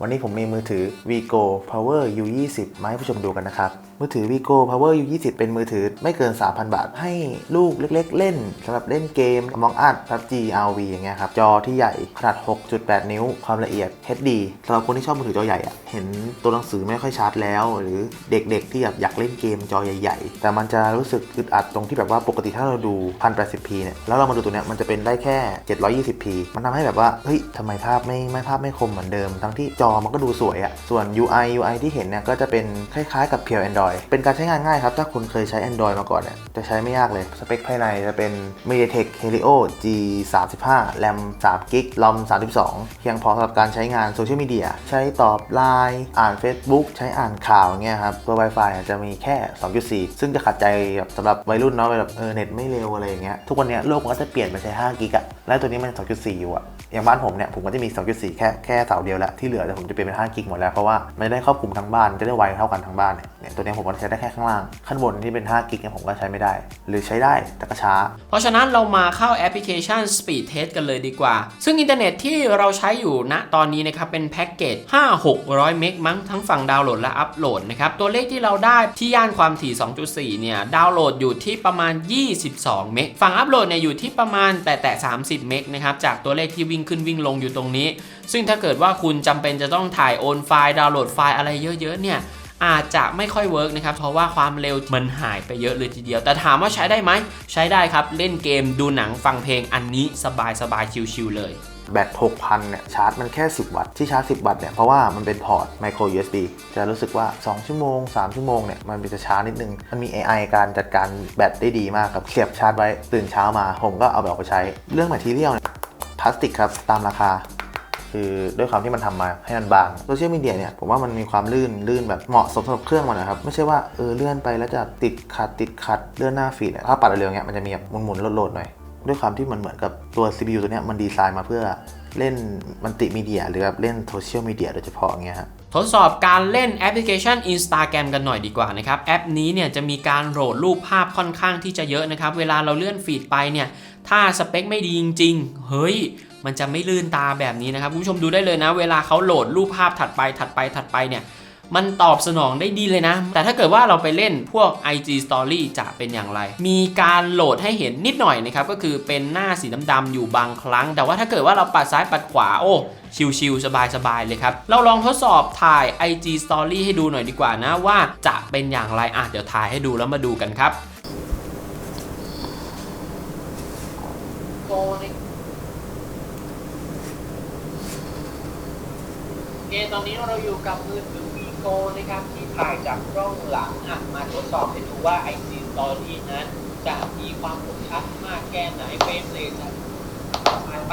วันนี้ผมมีมือถือ Vigo Power U20 มาให้ผู้ชมดูกันนะครับ มือถือ Vigo Power U20 เป็นมือถือไม่เกิน 3,000 บาท ให้ลูกเล็กๆ เล่นสำหรับเล่นเกม Among Us PUBG RV อย่างเงี้ยครับ จอที่ใหญ่ขนาด 6.8 นิ้ว ความละเอียด HD สำหรับคนที่ชอบมือถือจอใหญ่อะเห็นตัวหนังสือไม่ค่อยชัดแล้ว หรือเด็กๆ ที่แบบอยากเล่นเกมจอใหญ่ๆ แต่มันจะรู้สึกอึดอัดตรงที่แบบว่าปกติถ้าเราดู 1080p เนี่ยแล้วเรามาดูตัวเนี้ยมันจะเป็นได้แค่ 720p มันทำให้แบบว่าเฮ้ยทำไมภาพไม่ไม่ภาพไม่คมเหมือนเดิมทั้งที่จอมันก็ดูสวยอะส่วน UI UI ที่เห็นเนี่ยก็จะเป็นคล้ายๆกับเพียว Android เป็นการใช้งานง่ายครับ ถ้าคุณเคยใช้ Android มาก่อนเนี่ยจะใช้ไม่ยากเลย สเปคภายในจะเป็น MediaTek Helio G35 RAM 3 g b ROM 32 เพียงพอสำหรับการใช้งานโซเชียลมีเดียใช้ตอบ Line อ่าน Facebook ใช้อ่านข่าวเงี้ยครับตัว Wi-Fi จะมีแค่ 2.4 ซึ่งจะขัดใจแบบสำหรับวัยรุ่นเนาะแบบเออเน็ตไม่เร็วอะไรอย่างเงี้ยทุกวันนี้โลกมันก็จะเปลี่ยนไปใช้5กิกอะและตัวนี้มัน 2.4 อยู่อะ อย่างบ้านผมเนี่ยผมก็จะมี 2.4 แค่แค่เสาเดียวแล้วที่เหลือแต่ผมจะเปลี่ยนเป็น5กิกหมดแล้วเพราะว่ามันได้ครอบคลุมทั้งบ้านจะได้ไวเท่ากันทั้งบ้านเนี่ยตัวเนี้ยผมก็ใช้ได้แค่ข้างล่างขั้นบนที่เป็น5กิกเนี่ยผมก็ใช้ไม่ได้ หรือใช้ได้แต่ก็ช้า เพราะฉะนั้นเรามาเข้าแอปพลิเคชัน Speed Test กันเลยดีกว่า ซึ่งอินเทอร์เน็ตที่เราใช้อยู่ณตอนนี้นะครับเป็นแพ็กเกจ5-600 เมกมั้งทั้งฝั่งดาวน์โหลดและอัปโหลดนะครับตัวเลขที่เราได้ที่ย่านความถี่ 2.4 เนี่ยดาวน์โหลดอยู่ที่ประมาณ 22 เมกฝั่งอัปโหลดเนี่ยอยู่ที่ประมาณแต่แต่30 เมกนะครับจากตัวเลขที่วิ่งขึ้นวิ่งลงอยู่ตรงนี้ ซึ่งถ้าเกิดว่าคุณจำเป็นจะต้องถ่ายโอนไฟล์ดาวน์โหลดไฟล์อะไรเยอะๆเนี่ยอาจจะไม่ค่อยเวิร์กนะครับ เพราะว่าความเร็วมันหายไปเยอะเลยทีเดียว แต่ถามว่าใช้ได้ไหม ใช้ได้ครับ เล่นเกมดูหนังฟังเพลงอันนี้สบายสบายๆชิลๆเลย แบต 6,000 เนี่ย ชาร์จมันแค่ 10 วัตต์ ที่ชาร์จ 10 วัตต์เนี่ย เพราะว่ามันเป็นพอร์ต micro USB จะรู้สึกว่า 2 ชั่วโมง 3 ชั่วโมงเนี่ย มันจะช้านิดนึง มันมี AI การจัดการแบตได้ดีมากครับเสียบชาร์จไว้ตื่นเช้ามา ผมก็เอาไปออกไปใช้เรื่องแมทเรียลเนี่ย พลาสติกครับตามราคา คือด้วยความที่มันทำมาให้มันบางโซเชียลมีเดียเนี่ยผมว่ามันมีความลื่นลื่นแบบเหมาะสมสำหรับเครื่องมันนะครับ ไม่ใช่ว่าเออเลื่อนไปแล้วจะติดขัดติดขัดเลื่อนหน้าฟีดเนี่ยถ้าปัดเร็วๆเนี่ยมันจะมีแบบหมุนๆโหลดๆหน่อยด้วยความที่มันเหมือนกับตัว CPU ตัวเนี้ยมันดีไซน์มาเพื่อเล่นมัลติมีเดีย หรือแบบเล่นโซเชียลมีเดียโดยเฉพาะอย่างเงี้ยฮะทดสอบการเล่นแอปพลิเคชัน Instagram กันหน่อยดีกว่านะครับ แอปนี้เนี่ยจะมีการโหลดรูปภาพค่อนข้างที่จะเยอะนะครับ เวลาเราเลื่อนฟีดไปเนี่ย ถ้าสเปคไม่ดีจริง ๆ เฮ้ย มันจะไม่ลื่นตาแบบนี้นะครับคุณผู้ชมดูได้เลยนะ เวลาเขาโหลดรูปภาพถัดไปถัดไปถัดไปเนี่ยมันตอบสนองได้ดีเลยนะ แต่ถ้าเกิดว่าเราไปเล่นพวก IG Story จะเป็นอย่างไร มีการโหลดให้เห็นนิดหน่อยนะครับ ก็คือเป็นหน้าสีดำๆอยู่บางครั้ง แต่ว่าถ้าเกิดว่าเราปัดซ้ายปัดขวา โอ้ ชิลๆสบายๆเลยครับ เราลองทดสอบถ่าย IG Story ให้ดูหน่อยดีกว่านะว่าจะเป็นอย่างไร อะ เดี๋ยวถ่ายให้ดูแล้วมาดูกันครับ โอ เคตอนนี้เราอยู่กับมือถือ Vivo นะครับที่ถ่ายจากกล้องหลังอะมาทดสอบให้ดูว่า IG Story นั้นจะมีความคมชัดมากแค่ไหนเฟรมเรทจะประมาณไป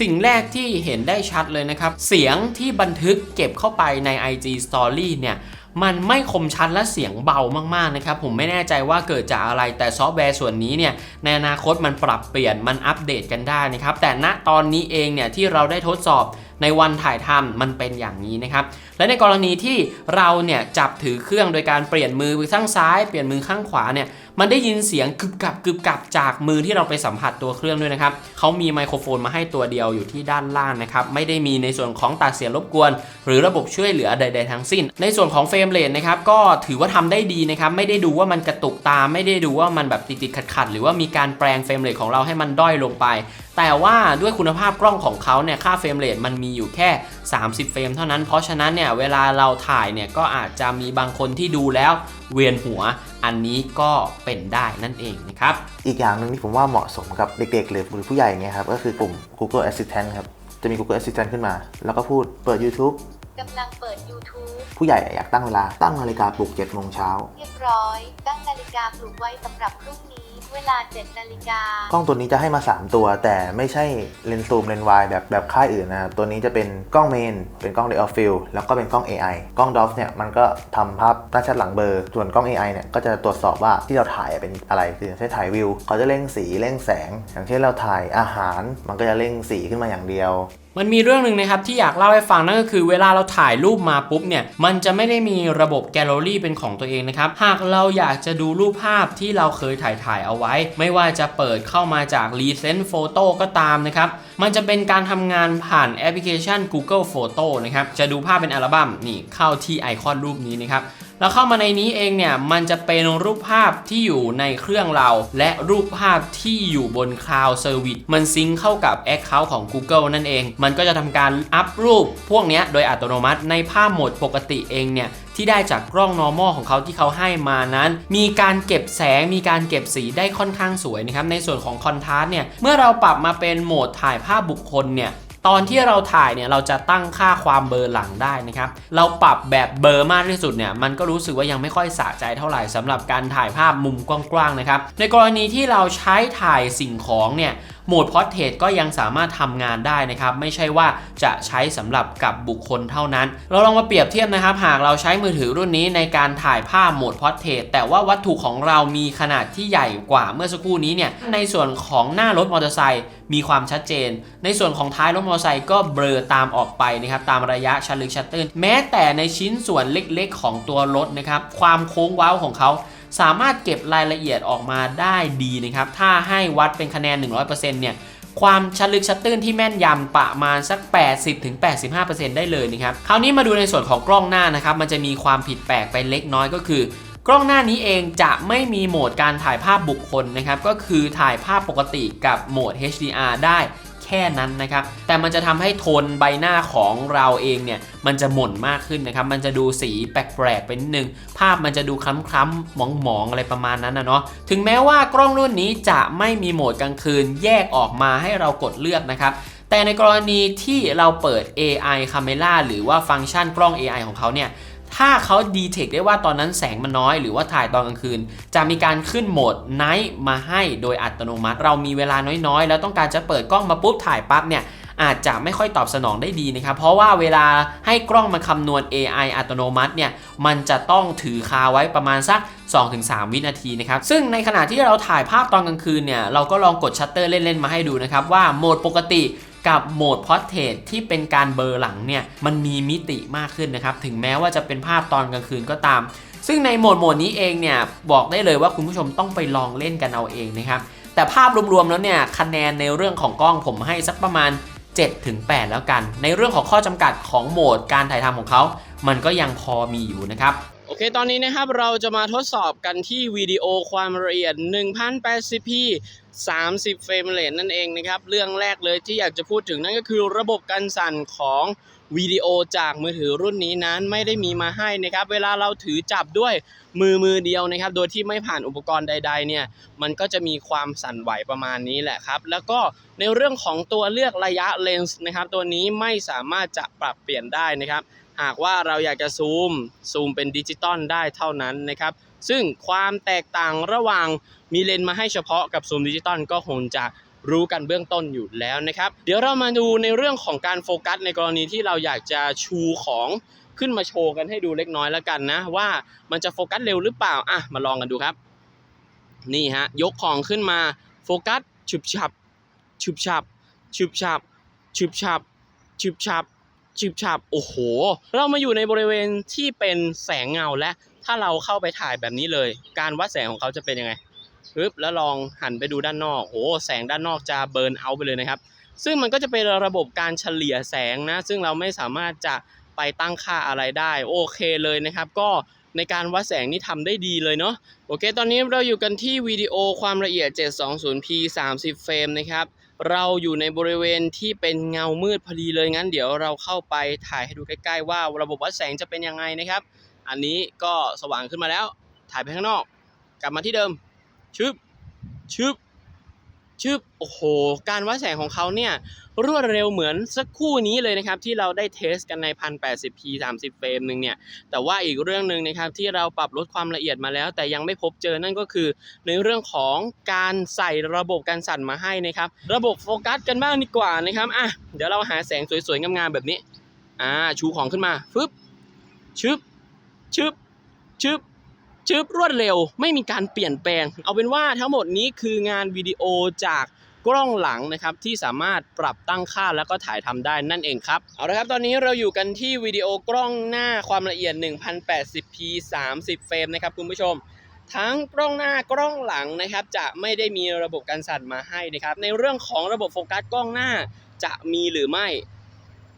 สิ่งแรกที่เห็นได้ชัดเลยนะครับ เสียงที่บันทึกเก็บเข้าไปใน IG Story เนี่ยมันไม่คมชัดและเสียงเบามากๆนะครับ ผมไม่แน่ใจว่าเกิดจากอะไรแต่ซอฟต์แวร์ส่วนนี้เนี่ยในอนาคตมันปรับเปลี่ยนมันอัปเดตกันได้นะครับ แต่ณตอนนี้เองเนี่ยที่เราได้ทดสอบในวันถ่ายทำมันเป็นอย่างนี้นะครับ และในกรณีที่เราเนี่ยจับถือเครื่องโดยการเปลี่ยนมือข้างซ้ายเปลี่ยนมือข้างขวาเนี่ยมันได้ยินเสียงกึบกับกึบกับจากมือที่เราไปสัมผัสตัวเครื่องด้วยนะครับเขามีไมโครโฟนมาให้ตัวเดียวอยู่ที่ด้านล่างนะครับไม่ได้มีในส่วนของตัดเสียงรบกวน หรือระบบช่วยเหลือใด ๆ ทั้งสิ้น ในส่วนของเฟรมเรทนะครับก็ถือว่าทำได้ดีนะครับไม่ได้ดูว่ามันกระตุกตามไม่ได้ดูว่ามันแบบติดๆขัดๆหรือว่ามีการแปลงเฟรมเรทของเราให้มันด้อยลงไป แต่ว่าด้วยคุณภาพกล้องของเขาเนี่ยค่าเฟรมเรทมันมีอยู่แค่ 30 เฟรมเท่านั้น เพราะฉะนั้นเนี่ยเวลาเราถ่ายเนี่ยก็อาจจะมีบางคนที่ดูแล้วเวียนหัว อันนี้ก็เป็นได้นั่นเองนะครับ อีกอย่างหนึ่งที่ผมว่าเหมาะสมกับเด็กๆ หรือผู้ใหญ่เงี้ยครับก็คือปุ่ม Google Assistant ครับ จะมี Google Assistant ขึ้นมา แล้วก็พูดเปิด YouTube กำลังเปิด YouTube ผู้ใหญ่อยากตั้งเวลาตั้งนาฬิกาปลุก7โมงเช้าเรียบร้อย ตั้งนาฬิกาปลุกไว้สำหรับพรุ่งนี้ เวลา7นาฬิกากล้องตัวนี้จะให้มา 3 ตัว แต่ไม่ใช่เลนส์ซูมเลนส์วายแบบแบบค่ายอื่นนะครับ ตัวนี้จะเป็นกล้องเมน เป็นกล้อง Depth of Field แล้วก็เป็นกล้อง AI กล้อง DOF เนี่ยมันก็ทำภาพหน้าชัดหลังเบอร์ ส่วนกล้อง AI เนี่ยก็จะตรวจสอบว่าที่เราถ่ายเป็นอะไรคืออย่างเช่นถ่ายวิวเขาจะเร่งสีเร่งแสง อย่างเช่นเราถ่ายอาหาร มันก็จะเร่งสีขึ้นมาอย่างเดียวมันมีเรื่องหนึ่งนะครับที่อยากเล่าให้ฟังนั่นก็คือเวลาเราถ่ายรูปมาปุ๊บเนี่ยมันจะไม่ได้มีระบบแกลเลอรี่เป็นของตัวเองนะครับหากเราอยากจะดูรูปภาพที่เราเคยถ่ายถ่ายเอาไว้ ไม่ว่าจะเปิดเข้ามาจาก Recent Photo ก็ตามนะครับมันจะเป็นการทำงานผ่านแอปพลิเคชัน Google Photo นะครับจะดูภาพเป็นอัลบั้มนี่เข้าที่ไอคอนรูปนี้นะครับ แล้วเข้ามาในนี้เองเนี่ยมันจะเป็นรูปภาพที่อยู่ในเครื่องเรา และรูปภาพที่อยู่บน Cloud Service มันซิงเข้ากับ Account ของ Google นั่นเอง มันก็จะทำการอัพรูปพวกนี้โดยอัตโนมัติในภาพโหมดปกติเองเนี่ยที่ได้จากกล้อง normal ของเขาที่เขาให้มานั้น มีการเก็บแสงมีการเก็บสีได้ค่อนข้างสวยนะครับในส่วนของ contrast เนี่ยเมื่อเราปรับมาเป็นโหมดถ่ายภาพบุคคลเนี่ย ตอนที่เราถ่ายเนี่ยเราจะตั้งค่าความเบอร์หลังได้นะครับ เราปรับแบบเบอร์มากที่สุดเนี่ยมันก็รู้สึกว่ายังไม่ค่อยสะใจเท่าไหร่สำหรับการถ่ายภาพมุมกว้างๆนะครับ ในกรณีที่เราใช้ถ่ายสิ่งของเนี่ยโหมดพอร์เทรตก็ยังสามารถทำงานได้นะครับไม่ใช่ว่าจะใช้สำหรับกับบุคคลเท่านั้น เราลองมาเปรียบเทียบนะครับ หากเราใช้มือถือรุ่นนี้ในการถ่ายภาพโหมดพอร์เทรตแต่ว่าวัตถุของเรามีขนาดที่ใหญ่กว่าเมื่อสักครู่นี้เนี่ยในส่วนของหน้ารถมอเตอร์ไซค์มีความชัดเจน ในส่วนของท้ายรถมอเตอร์ไซค์ก็เบลอตามออกไปนะครับตามระยะชันลึกชัตเติลแม้แต่ในชิ้นส่วนเล็กๆ ของตัวรถนะครับความโค้งเว้าของเขา สามารถเก็บรายละเอียดออกมาได้ดีนะครับ ถ้าให้วัดเป็นคะแนน 100%เนี่ย ความชัดลึกชัดตื้นที่แม่นยำประมาณสัก 80-85%ได้เลยนะครับ คราวนี้มาดูในส่วนของกล้องหน้านะครับ มันจะมีความผิดแปลกไปเล็กน้อยก็คือกล้องหน้านี้เองจะไม่มีโหมดการถ่ายภาพบุคคลนะครับ ก็คือถ่ายภาพปกติกับโหมด HDR ได้ ค่นั้นนะครับแต่มันจะทำให้โทนใบหน้าของเราเองเนี่ยมันจะหม่นมากขึ้นนะครับมันจะดูสีแปลกๆไปนิดนึง ภาพมันจะดูคล้ำๆหมองๆอะไรประมาณนั้นนะเนาะถึงแม้ว่ากล้องรุ่นนี้จะไม่มีโหมดกลางคืนแยกออกมาให้เรากดเลือกนะครับแต่ในกรณีที่เราเปิด AI Camera หรือว่าฟังก์ชันกล้อง AI ของเขาเนี่ย ถ้าเขาดีเทคได้ว่าตอนนั้นแสงมันน้อยหรือว่าถ่ายตอนกลางคืน จะมีการขึ้นโหมด Night มาให้โดยอัตโนมัติ เรามีเวลาน้อยๆ แล้วต้องการจะเปิดกล้องมาปุ๊บถ่ายปั๊บเนี่ยอาจจะไม่ค่อยตอบสนองได้ดีนะครับ เพราะว่าเวลาให้กล้องมาคำนวณ AI อัตโนมัติเนี่ย มันจะต้องถือคาไว้ประมาณสัก 2-3 วินาทีนะครับ ซึ่งในขณะที่เราถ่ายภาพตอนกลางคืนเนี่ย เราก็ลองกดชัตเตอร์เล่น ๆ มาให้ดูนะครับ ว่าโหมดปกติ กับโหมดพอร์เทรตที่เป็นการเบลอหลังเนี่ยมันมีมิติมากขึ้นนะครับ ถึงแม้ว่าจะเป็นภาพตอนกลางคืนก็ตาม ซึ่งในโหมดโหมดนี้เองเนี่ยบอกได้เลยว่าคุณผู้ชมต้องไปลองเล่นกันเอาเองนะครับ แต่ภาพรวมๆแล้วเนี่ยคะแนนในเรื่องของกล้องผมให้สักประมาณ 7-8 แล้วกัน ในเรื่องของข้อจำกัดของโหมดการถ่ายทำของเขา มันก็ยังพอมีอยู่นะครับโอเค ตอนนี้นะครับ เราจะมาทดสอบกันที่วิดีโอความละเอียด 1080p 30 เฟรมเรทนั่นเองนะครับ เรื่องแรกเลยที่อยากจะพูดถึงนั่นก็คือระบบกันสั่นของวิดีโอจากมือถือรุ่นนี้นั้นไม่ได้มีมาให้นะครับ เวลาเราถือจับด้วยมือมือเดียวนะครับ โดยที่ไม่ผ่านอุปกรณ์ใด ๆ เนี่ย มันก็จะมีความสั่นไหวประมาณนี้แหละครับ แล้วก็ในเรื่องของตัวเลือกระยะเลนส์นะครับ ตัวนี้ไม่สามารถจะปรับเปลี่ยนได้นะครับ หากว่าเราอยากจะซูมซูมเป็นดิจิตอลได้เท่านั้นนะครับ ซึ่งความแตกต่างระหว่างมีเลนมาให้เฉพาะกับซูมดิจิตอลก็คงจะรู้กันเบื้องต้นอยู่แล้วนะครับ เดี๋ยวเรามาดูในเรื่องของการโฟกัส ในกรณีที่เราอยากจะชูของขึ้นมาโชว์กันให้ดูเล็กน้อยแล้วกันนะ ว่ามันจะโฟกัสเร็วหรือเปล่าอะมาลองกันดูครับ นี่ฮะยกของขึ้นมาโฟกัสฉุบฉับฉุบฉับฉุบฉับฉุบฉับฉุบฉับฉุบฉับโอ้โห เรามาอยู่ในบริเวณที่เป็นแสงเงาและ ถ้าเราเข้าไปถ่ายแบบนี้เลย การวัดแสงของเขาจะเป็นยังไงปึ๊บแล้วลองหันไปดูด้านนอกโอ้แสงด้านนอกจะเบิร์นเอาไปเลยนะครับ ซึ่งมันก็จะเป็นระบบการเฉลี่ยแสงนะ ซึ่งเราไม่สามารถจะไปตั้งค่าอะไรได้โอเคเลยนะครับ ก็ในการวัดแสงนี่ทำได้ดีเลยเนาะโอเค ตอนนี้เราอยู่กันที่วิดีโอความละเอียด 720p 30 เฟรมนะครับ เราอยู่ในบริเวณที่เป็นเงามืดพอดีเลยงั้นเดี๋ยวเราเข้าไปถ่ายให้ดูใกล้ๆว่า ระบบวัดแสงจะเป็นยังไงนะครับ อันนี้ก็สว่างขึ้นมาแล้ว ถ่ายไปข้างนอก กลับมาที่เดิม ชึบ ชึบ ชึบ โอ้โห การวัดแสงของเขาเนี่ย รวดเร็วเหมือนสักคู่นี้เลยนะครับ ที่เราได้เทสกันใน 1080p 30 เฟรมหนึ่งเนี่ย แต่ว่าอีกเรื่องหนึ่งนะครับ ที่เราปรับลดความละเอียดมาแล้ว แต่ยังไม่พบเจอนั่นก็คือ ในเรื่องของการใส่ระบบการสั่นมาให้นะครับ ระบบโฟกัสกันบ้างดีกว่านะครับอะเดี๋ยวเราหาแสงสวยๆงามๆแบบนี้อ่าชูของขึ้นมาฟึบชึบ ชึบชึบชึบรวดเร็ว ไม่มีการเปลี่ยนแปลง เอาเป็นว่าทั้งหมดนี้คืองานวิดีโอจากกล้องหลังนะครับที่สามารถปรับตั้งค่าแล้วก็ถ่ายทำได้นั่นเองครับเอาละครับตอนนี้เราอยู่กันที่วิดีโอกล้องหน้าความละเอียด 1080p 30 เฟรมนะครับคุณผู้ชม ทั้งกล้องหน้ากล้องหลังนะครับจะไม่ได้มีระบบการสั่นมาให้นะครับในเรื่องของระบบโฟกัสกล้องหน้าจะมีหรือไม่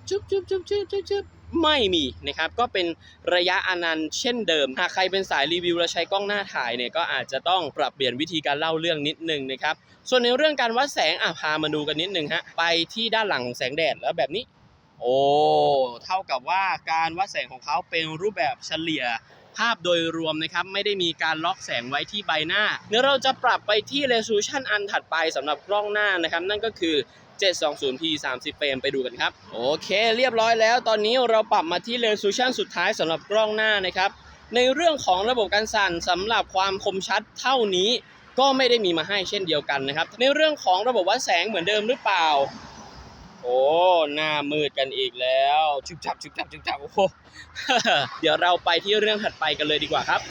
จุ๊บจุ๊บจุ๊บจุ๊บจุ๊บจุ๊บ ไม่มีนะครับก็เป็นระยะอนันต์เช่นเดิม หากใครเป็นสายรีวิวและใช้กล้องหน้าถ่ายเนี่ยก็อาจจะต้องปรับเปลี่ยนวิธีการเล่าเรื่องนิดนึงนะครับส่วนในเรื่องการวัดแสงอะพามาดูกันนิดนึงฮะไปที่ด้านหลังของแสงแดดแล้วแบบนี้ โอ้เท่ากับว่าการวัดแสงของเขาเป็นรูปแบบเฉลี่ยภาพโดยรวมนะครับไม่ได้มีการล็อกแสงไว้ที่ใบหน้าเดี๋ยวเราจะปรับไปที่ resolution อันถัดไปสำหรับกล้องหน้านะครับ นั่นก็คือ 720p 30 เฟรมไปดูกันครับ โอเคเรียบร้อยแล้ว ตอนนี้เราปรับมาที่ resolution สุดท้ายสำหรับกล้องหน้านะครับ ในเรื่องของระบบการสั่นสำหรับความคมชัดเท่านี้ ก็ไม่ได้มีมาให้เช่นเดียวกันนะครับ ในเรื่องของระบบวัดแสงเหมือนเดิมหรือเปล่า โอ้หน้ามืดกันอีกแล้วชุบชับชุบชับชุบชับโอ้โหเดี๋ยวเราไปที่เรื่องถัดไปกันเลยดีกว่าครับ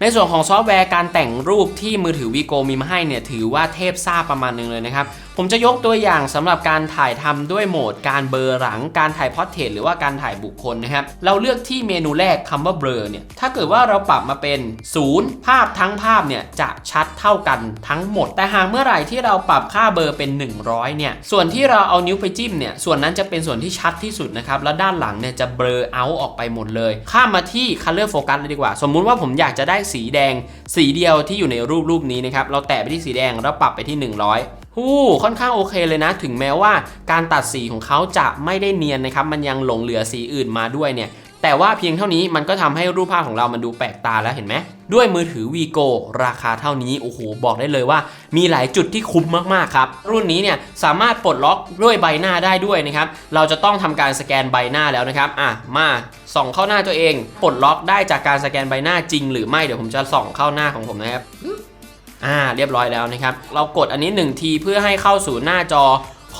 ในส่วนของซอฟต์แวร์การแต่งรูปที่มือถือ Vigo มีมาให้เนี่ยถือว่าเทพซ่าประมาณหนึงเลยนะครับผมจะยกตัวอย่างสำหรับการถ่ายทำด้วยโหมด การเบลอหลังการถ่ายพอร์เทรตหรือว่าการถ่ายบุคคลนะครับ เราเลือกที่เมนูแรกคำว่าเบลอเนี่ยถ้าเกิดว่าเราปรับมาเป็น 0 ภาพทั้งภาพเนี่ยจะชัดเท่ากันทั้งหมด แต่หากเมื่อไหร่ที่เราปรับค่าเบลอเป็น 100เนี่ยส่วนที่เราเอานิ้วไปจิ้มเนี่ยส่วนนั้นจะเป็นส่วนที่ชัดที่สุดนะครับแล้วด้านหลังเนี่ยจะเบลอเอาออกไปหมดเลย ข้ามมาที่ color focus เลยดีกว่า สมมุติว่าผมอยากจะได้สีแดง สีเดียวที่อยู่ในรูปรูปนี้นะครับเราแตะไปที่สีแดงแล้วปรับไปที่ 100 ฮู้ค่อนข้างโอเคเลยนะ ถึงแม้ว่าการตัดสีของเขาจะไม่ได้เนียนนะครับ มันยังหลงเหลือสีอื่นมาด้วยเนี่ย แต่ว่าเพียงเท่านี้มันก็ทำให้รูปภาพของเรามันดูแปลกตาแล้วเห็นไหม ด้วยมือถือ Vigo ราคาเท่านี้ โอ้โห บอกได้เลยว่า มีหลายจุดที่คุ้มมาก ๆ ครับ รุ่นนี้เนี่ยสามารถปลดล็อกด้วยใบหน้าได้ด้วยนะครับ เราจะต้องทำการสแกนใบหน้าแล้วนะครับ อะ มาส่องเข้าหน้าตัวเอง ปลดล็อกได้จากการสแกนใบหน้าจริง หรือไม่ เดี๋ยวผมจะส่องเข้าหน้าของผมนะครับ อ่าเรียบร้อยแล้วนะครับ เรากดอันนี้ 1 ทีเพื่อให้เข้าสู่หน้าจอ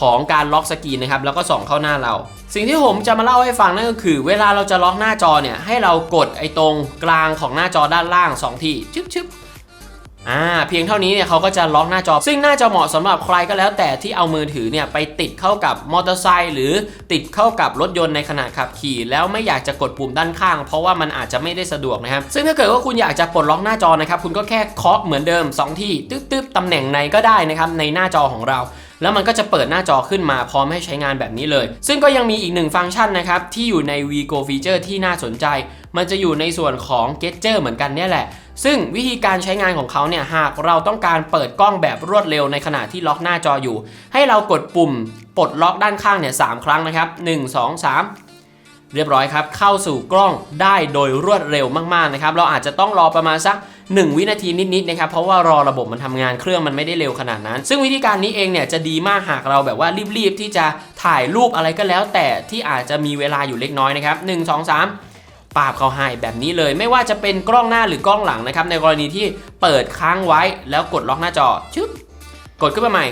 ของการล็อกสกรีนนะครับแล้วก็ส่องเข้าหน้าเรา สิ่งที่ผมจะมาเล่าให้ฟังนั่นก็คือ เวลาเราจะล็อกหน้าจอเนี่ยให้เรากดไอ้ตรงกลางของหน้าจอด้านล่าง 2 ทีชึบชึบ อ่าเพียงเท่านี้เนี่ยเขาก็จะล็อกหน้าจอ ซึ่งน่าจะเหมาะสำหรับใครก็แล้ว แต่ที่เอามือถือเนี่ยไปติดเข้ากับมอเตอร์ไซค์หรือติดเข้ากับรถยนต์ในขณะขับขี่ แล้วไม่อยากจะกดปุ่มด้านข้าง เพราะว่ามันอาจจะไม่ได้สะดวกนะครับ ซึ่งถ้าเกิดว่าคุณอยากจะปลดล็อกหน้าจอนะครับคุณก็แค่เคาะเหมือนเดิม 2 ที่ตึ๊บๆตำแหน่งไหนก็ได้นะครับในหน้าจอของเราแล้วมันก็จะเปิดหน้าจอขึ้นมาพร้อมให้ใช้งานแบบนี้เลย ซึ่งก็ยังมีอีกหนึ่งฟังก์ชันนะครับที่อยู่ใน Vigo Feature ที่น่าสนใจ มันจะอยู่ในส่วนของ g e t เ e r เหมือนกันเนี่ยแหละ ซึ่งวิธีการใช้งานของเขาเนี่ยหากเราต้องการเปิดกล้องแบบรวดเร็วในขณะที่ล็อกหน้าจออยู่ ให้เรากดปุ่มปลดล็อกด้านข้างเนี่ยสามครั้งนะครับ 1 2 3เรียบร้อยครับ เข้าสู่กล้องได้โดยรวดเร็วมากๆนะครับ เราอาจจะต้องรอประมาณสัก 1 วินาทีนิดๆนะครับ เพราะว่ารอระบบมันทำงานเครื่องมันไม่ได้เร็วขนาดนั้น ซึ่งวิธีการนี้เองเนี่ยจะดีมากหากเราแบบว่ารีบๆที่จะถ่ายรูปอะไรก็แล้ว แต่ที่อาจจะมีเวลาอยู่เล็กน้อยนะครับ 1 2 3 ปาบเขาให้แบบนี้เลย ไม่ว่าจะเป็นกล้องหน้าหรือกล้องหลังนะครับ ในกรณีที่เปิดค้างไว้แล้วกดล็อกหน้าจอชึบกดขึ้นมาใหม่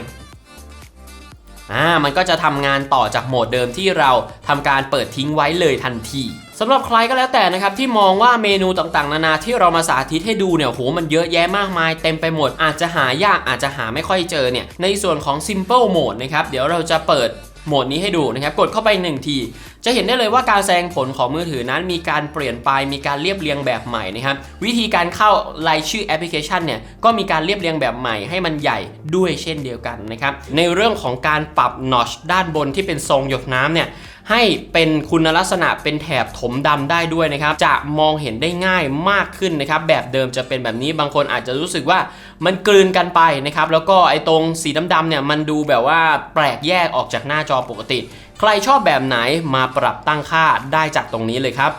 อ่ามันก็จะทำงานต่อจากโหมดเดิมที่เราทำการเปิดทิ้งไว้เลยทันทีสำหรับใครก็แล้วแต่นะครับที่มองว่าเมนูต่างๆ นานาที่เรามาสาธิตให้ดูเนี่ยโหมันเยอะแยะมากมาย เต็มไปหมดอาจจะหายากอาจจะหาไม่ค่อยเจอเนี่ยในส่วนของ Simple Mode นะครับเดี๋ยวเราจะเปิดโหมดนี้ให้ดูนะครับกดเข้าไป1ทีจะเห็นได้เลยว่าการแสดงผลของมือถือนั้นมีการเปลี่ยนไปมีการเรียบเรียงแบบใหม่นะครับวิธีการเข้ารายชื่อแอปพลิเคชันเนี่ยก็มีการเรียบเรียงแบบใหม่ให้มันใหญ่ด้วยเช่นเดียวกันนะครับในเรื่องของการปรับ notch ด้านบนที่เป็นทรงหยดน้ำเนี่ยให้เป็นคุณลักษณะเป็นแถบถมดำได้ด้วยนะครับ จะมองเห็นได้ง่ายมากขึ้นนะครับ แบบเดิมจะเป็นแบบนี้บางคนอาจจะรู้สึกว่ามันกลืนกันไปนะครับ แล้วก็ไอ้ตรงสีดำๆเนี่ยมันดูแบบว่าแปลกแยกออกจากหน้าจอปกติ ใครชอบแบบไหนมาปรับตั้งค่าได้จากตรงนี้เลยครับ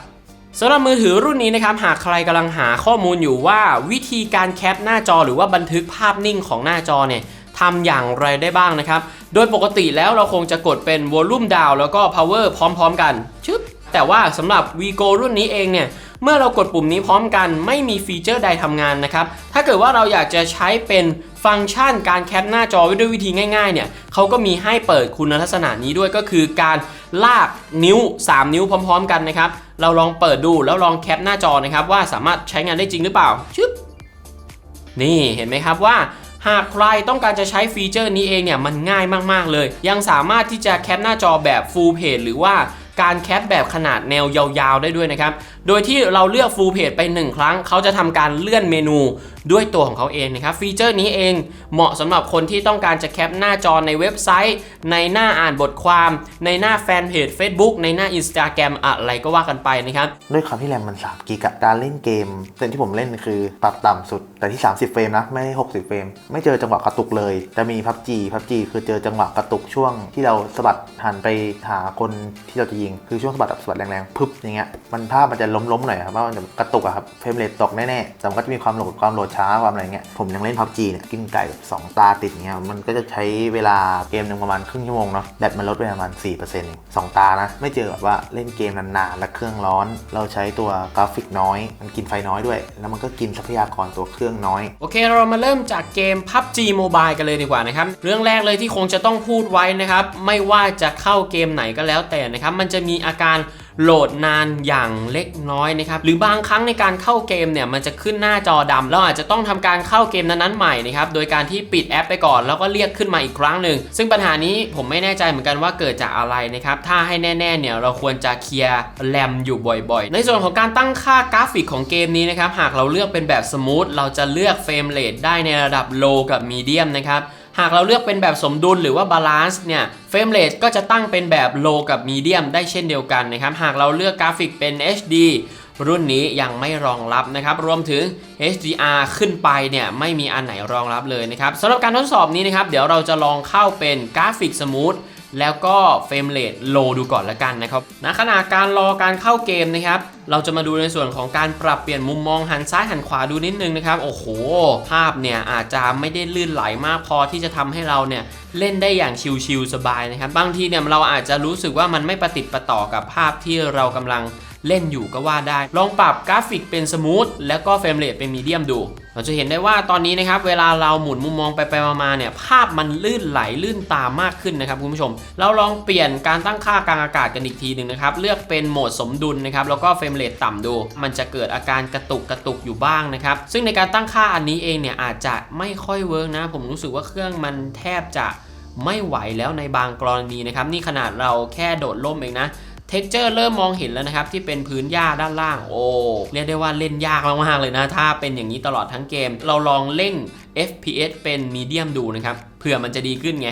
สำหรับมือถือรุ่นนี้นะครับหากใครกำลังหาข้อมูลอยู่ว่าวิธีการแคปหน้าจอหรือว่าบันทึกภาพนิ่งของหน้าจอเนี่ยทำอย่างไรได้บ้างนะครับ โดยปกติแล้วเราคงจะกดเป็น Volume Down แล้วก็ Power พร้อม ๆ กันชึบ แต่ว่าสำหรับ Vigo รุ่นนี้เองเนี่ยเมื่อเรากดปุ่มนี้พร้อมกันไม่มีฟีเจอร์ใดทำงานนะครับ ถ้าเกิดว่าเราอยากจะใช้เป็นฟังก์ชันการแคปหน้าจอไว้ด้วยวิธีง่ายๆเนี่ยเขาก็มีให้เปิดคุณลักษณะนี้ด้วยก็คือการลากนิ้ว 3 นิ้วพร้อม ๆ กันนะครับ เราลองเปิดดูแล้วลองแคปหน้าจอนะครับว่าสามารถใช้งานได้จริงหรือเปล่าชึบนี่เห็นไหมครับว่าหากใครต้องการจะใช้ฟีเจอร์นี้เองเนี่ยมันง่ายมากๆเลย ยังสามารถที่จะแคปหน้าจอแบบ Full Page หรือว่า การแคปแบบขนาดแนวยาวๆได้ด้วยนะครับโดยที่เราเลือก Full Page ไป 1 ครั้ง เขาจะทำการเลื่อนเมนูด้วยตัวของเขาเองนะครับ ฟีเจอร์นี้เองเหมาะสำหรับคนที่ต้องการจะแคปหน้าจอในเว็บไซต์ ในหน้าอ่านบทความ ในหน้าแฟนเพจ Facebook ในหน้า Instagram อะไรก็ว่ากันไปนะครับ ด้วยความที่แรมมัน3กิกะการเล่นเกมแต่ที่ผมเล่นคือปรับต่ำสุดแต่ที่ 30 เฟรมนะไม่ได้60 เฟรม ไม่เจอจังหวะกระตุกเลย จะมีพับจีพับจีคือเจอจังหวะกระตุกช่วงที่เราสะบัดหันไปหาคนที่เราจะยิง คือช่วงสะบัดแบบสะบัดแรงๆพึบอย่างเงี้ยมันภาพมันจะล้มๆหน่อยครับว่ามันจะกระตุกอะครับเฟรมเรทตกแน่ๆแต่มันก็จะมีความโหลดความโหลดช้าความอะไรเงี้ยผมยังเล่นพับจีเนี่ยกินไก่แบบสองตาติดเงี้ยมันก็จะใช้เวลาเกมหนึ่งประมาณครึ่งชั่วโมงเนาะแบตมันลดไปประมาณ4%เองสองตานะไม่เจอแบบว่าเล่นเกมนานๆและเครื่องร้อน เราใช้ตัวกราฟิกน้อย มันกินไฟน้อยด้วย แล้วมันก็กินทรัพยากรตัวเครื่องน้อย โอเค เรามาเริ่มจากเกม PUBG Mobile กันเลยดีกว่านะครับ เรื่องแรกเลยที่คงจะต้องพูดไว้นะครับ ไม่ว่าจะเข้าเกมไหนก็แล้วแต่นะครับ มันจะมีอาการ โหลดนานอย่างเล็กน้อยนะครับหรือบางครั้งในการเข้าเกมเนี่ยมันจะขึ้นหน้าจอดำเราอาจจะต้องทำการเข้าเกมนั้นๆใหม่นะครับโดยการที่ปิดแอปไปก่อนแล้วก็เรียกขึ้นมาอีกครั้งหนึ่งซึ่งปัญหานี้ผมไม่แน่ใจเหมือนกันว่าเกิดจากอะไรนะครับถ้าให้แน่ๆเนี่ยเราควรจะเคลียร์แรมอยู่บ่อยๆ ในส่วนของการตั้งค่ากราฟิกของเกมนี้นะครับหากเราเลือกเป็นแบบสมูทเราจะเลือกเฟรมเรทได้ในระดับ low กับ medium นะครับ หากเราเลือกเป็นแบบสมดุลหรือว่าบาลานซ์เนี่ยเฟรมเรทก็จะตั้งเป็นแบบโลกับมีเดียมได้เช่นเดียวกันนะครับ หากเราเลือกกราฟิกเป็น HD รุ่นนี้ยังไม่รองรับนะครับ รวมถึง HDR ขึ้นไปเนี่ยไม่มีอันไหนรองรับเลยนะครับสำหรับการทดสอบนี้นะครับ เดี๋ยวเราจะลองเข้าเป็นกราฟิกสมูท แล้วก็เฟรมเรทโลดูก่อนละกันนะครับณขณะการรอการเข้าเกมนะครับ เราจะมาดูในส่วนของการปรับเปลี่ยนมุมมองหันซ้ายหันขวาดูนิดนึงนะครับ โอ้โห ภาพเนี่ยอาจจะไม่ได้ลื่นไหลมากพอที่จะทำให้เราเนี่ยเล่นได้อย่างชิลๆสบายนะครับ บางทีเนี่ยเราอาจจะรู้สึกว่ามันไม่ประติดประต่อกับภาพที่เรากำลัง เล่นอยู่ก็ว่าได้ ลองปรับกราฟิกเป็นสมูทแล้วก็เฟรมเรทเป็นมีเดียมดู เราจะเห็นได้ว่าตอนนี้นะครับ เวลาเราหมุนมุมมองไปไปมาเนี่ยภาพมันลื่นไหลลื่นตามากขึ้นนะครับคุณผู้ชม เราลองเปลี่ยนการตั้งค่ากลางอากาศกันอีกทีหนึ่งนะครับ เลือกเป็นโหมดสมดุลนะครับแล้วก็เฟรมเรทต่ำดู มันจะเกิดอาการกระตุกกระตุกอยู่บ้างนะครับซึ่งในการตั้งค่าอันนี้เองเนี่ยอาจจะไม่ค่อยเวิร์กนะ ผมรู้สึกว่าเครื่องมันแทบจะไม่ไหวแล้วในบางกรณีนะครับนี่ขนาดเราแค่โดดล่มเองนะ เท็กเจอร์เริ่มมองเห็นแล้วนะครับ ที่เป็นพื้นหญ้าด้านล่าง โอ้เรียกได้ว่าเล่นยากมากๆเลยนะ ถ้าเป็นอย่างนี้ตลอดทั้งเกม เราลองเร่ง FPS เป็นมีเดียมดูนะครับเผื่อมันจะดีขึ้นไง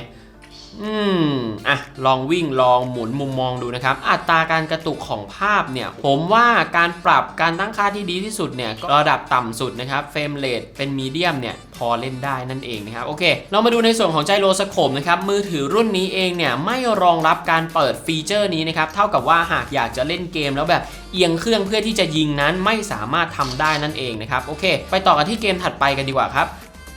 อืม อะ ลองวิ่งลองหมุนมุมมองดูนะครับ อัตราการกระตุกของภาพเนี่ย ผมว่าการปรับการตั้งค่าที่ดีที่สุดเนี่ย ระดับต่ำสุดนะครับ เฟรมเรทเป็นมีเดียมเนี่ย พอเล่นได้นั่นเองนะครับ โอเค เรามาดูในส่วนของไจโรสโคปนะครับ มือถือรุ่นนี้เองเนี่ย ไม่รองรับการเปิดฟีเจอร์นี้นะครับ เท่ากับว่าหากอยากจะเล่นเกมแล้วแบบเอียงเครื่องเพื่อที่จะยิงนั้นไม่สามารถทำได้นั่นเองนะครับ โอเค ไปต่อกันที่เกมถัดไปกันดีกว่าครับ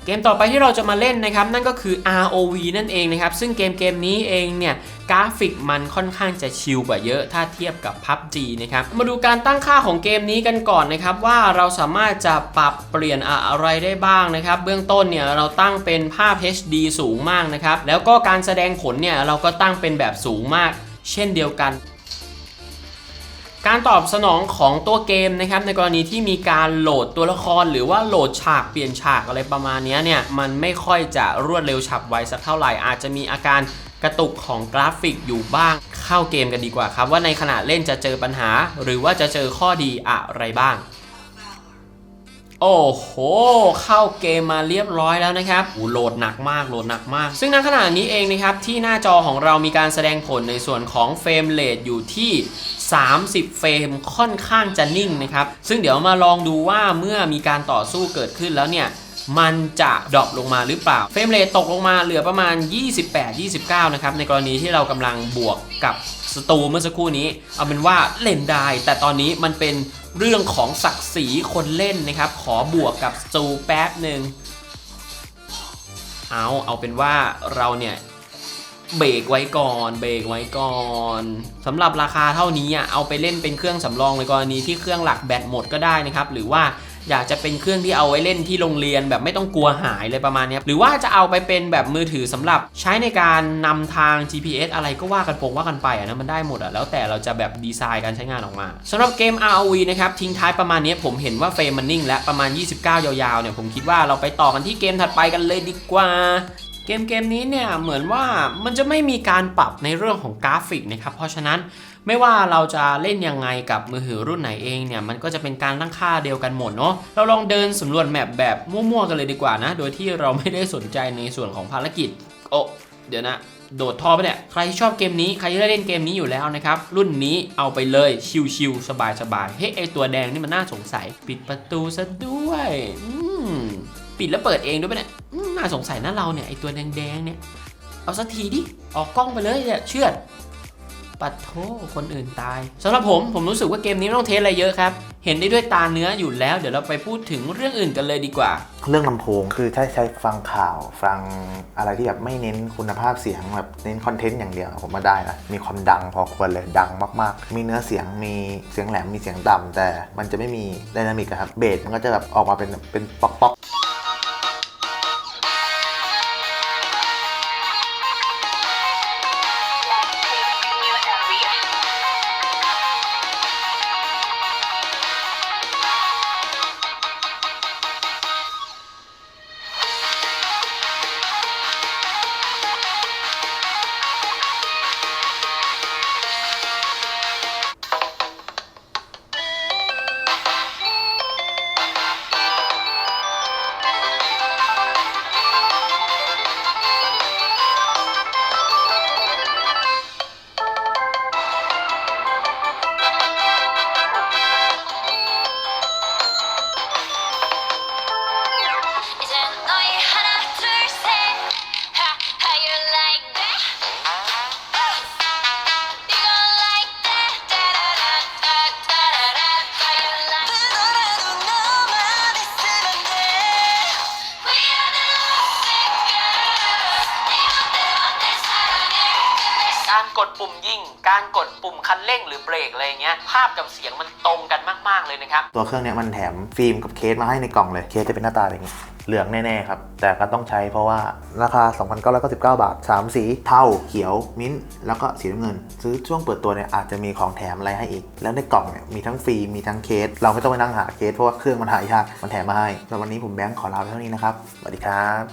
เกมต่อไปที่เราจะมาเล่นนะครับนั่นก็คือ ROV นั่นเองนะครับซึ่งเกมเกมนี้เองเนี่ยกราฟิกมันค่อนข้างจะชิลกว่าเยอะถ้าเทียบกับ PUBG นะครับมาดูการตั้งค่าของเกมนี้กันก่อนนะครับว่าเราสามารถจะปรับเปลี่ยนอะไรได้บ้างนะครับเบื้องต้นเนี่ยเราตั้งเป็นภาพ HD สูงมากนะครับแล้วก็การแสดงผลเนี่ยเราก็ตั้งเป็นแบบสูงมาก เช่นเดียวกัน การตอบสนองของตัวเกมนะครับในกรณีที่มีการโหลดตัวละคร หรือว่าโหลดฉากเปลี่ยนฉากอะไรประมาณนี้เนี่ยมันไม่ค่อยจะรวดเร็วฉับไวสักเท่าไหร่อาจจะมีอาการกระตุกของกราฟิกอยู่บ้างเข้าเกมกันดีกว่าครับ ว่าในขณะเล่นจะเจอปัญหา หรือว่าจะเจอข้อดีอะไรบ้าง โอ้โห เข้าเกมมาเรียบร้อยแล้วนะครับอ้โหลดหนักมากโหลดหนักมาก ซึ่งณขณะนี้เองนะครับที่หน้าจอของเรามีการแสดงผลในส่วนของเฟรมเรทอยู่ที่ 30 เฟรมค่อนข้างจะนิ่งนะครับ ซึ่งเดี๋ยวมาลองดูว่าเมื่อมีการต่อสู้เกิดขึ้นแล้วเนี่ย มันจะดรอปลงมาหรือเปล่า เฟรมเรทตกลงมาเหลือประมาณ 28-29 นะครับ ในกรณีที่เรากำลังบวกกับสตูเมื่อสักครู่นี้ เอาเป็นว่าเล่นได้ แต่ตอนนี้มันเป็นเรื่องของศักดิ์ศรีคนเล่นนะครับ ขอบวกกับสตูแป๊บหนึ่งเอาเอาเป็นว่าเราเนี่ย เบรกไว้ก่อน เบรกไว้ก่อนสำหรับราคาเท่านี้อะเอาไปเล่นเป็นเครื่องสำรองในกรณีที่เครื่องหลักแบตหมดก็ได้นะครับ หรือว่าอยากจะเป็นเครื่องที่เอาไว้เล่นที่โรงเรียนแบบไม่ต้องกลัวหายเลยประมาณนี้หรือว่าจะเอาไปเป็นแบบมือถือสำหรับใช้ในการนำทาง GPS อะไรก็ว่ากันปงว่ากันไปอะนะมันได้หมดอะแล้วแต่เราจะแบบดีไซน์การใช้งานออกมาสำหรับเกม ROV นะครับทิ้งท้ายประมาณนี้ผมเห็นว่าเฟรมมันนิ่งและประมาณ 29 ยาวๆเนี่ยผมคิดว่าเราไปต่อกันที่เกมถัดไปกันเลยดีกว่า เกมเกมนี้เนี่ยเหมือนว่ามันจะไม่มีการปรับในเรื่องของกราฟิกนะครับเพราะฉะนั้นไม่ว่าเราจะเล่นยังไงกับมือถือรุ่นไหนเองเนี่ยมันก็จะเป็นการตั้งค่าเดียวกันหมดเนาะเราลองเดินสำรวจแมปแบบมั่วๆกันเลยดีกว่านะ โดยที่เราไม่ได้สนใจในส่วนของภารกิจโอ้เดี๋ยวนะโดดท่อไปเนี่ยใครที่ชอบเกมนี้ใครที่ได้เล่นเกมนี้อยู่แล้วนะครับ รุ่นนี้เอาไปเลยชิวๆสบายๆเฮ้ไอตัวแดงนี่มันน่าสงสัย ปิดประตูซะด้วย อืม ปิดแล้วเปิดเองด้วยปะเนี่ยน่าสงสัยนะเราเนี่ยไอตัวแดงๆเนี่ย เอาสักทีดิ ออกกล้องไปเลยเนี่ยเชื่อดปัดโทคนอื่นตายสำหรับผมผมรู้สึกว่าเกมนี้ไม่ต้องเทสอะไรเยอะครับ เห็นได้ด้วยตาเนื้ออยู่แล้วเดี๋ยวเราไปพูดถึงเรื่องอื่นกันเลยดีกว่า เรื่องลำโพงคือใช้ใช้ฟังข่าวฟังอะไรที่แบบไม่เน้นคุณภาพเสียงแบบเน้นคอนเทนต์อย่างเดียวผมมาได้นะมีความดังพอควรเลยดังมากๆ มีเนื้อเสียงมีเสียงแหลมมีเสียงต่ำแต่มันจะไม่มีไดนามิกครับเบสมันก็จะแบบออกมาเป็นเป็นป๊อกป๊ ดปุ่มยิง การกดปุ่มคันเร่งหรือเบรกอะไรเงี้ย ภาพกับเสียงมันตรงกันมาก ๆ เลยนะครับ ตัวเครื่องเนี้ยมันแถมฟิล์มกับเคสมาให้ในกล่องเลย เคสจะเป็นหน้าตาอย่างนี้ เหลืองแน่ ๆ ครับ แต่ก็ต้องใช้เพราะว่าราคา 2,999 บาท 3 สีเทาเขียว มิ้นท์แล้วก็สีน้ำเงิน ซื้อช่วงเปิดตัวเนี่ยอาจจะมีของแถมอะไรให้อีก แล้วในกล่องเนี่ยมีทั้งฟิล์มมีทั้งเคส เราไม่ต้องไปนั่งหาเคสเพราะว่าเครื่องมันหายากมันแถมมาให้สำหรับวันนี้ผมแบงค์ขอลาไปเท่านี้นะครับสวัสดีครับ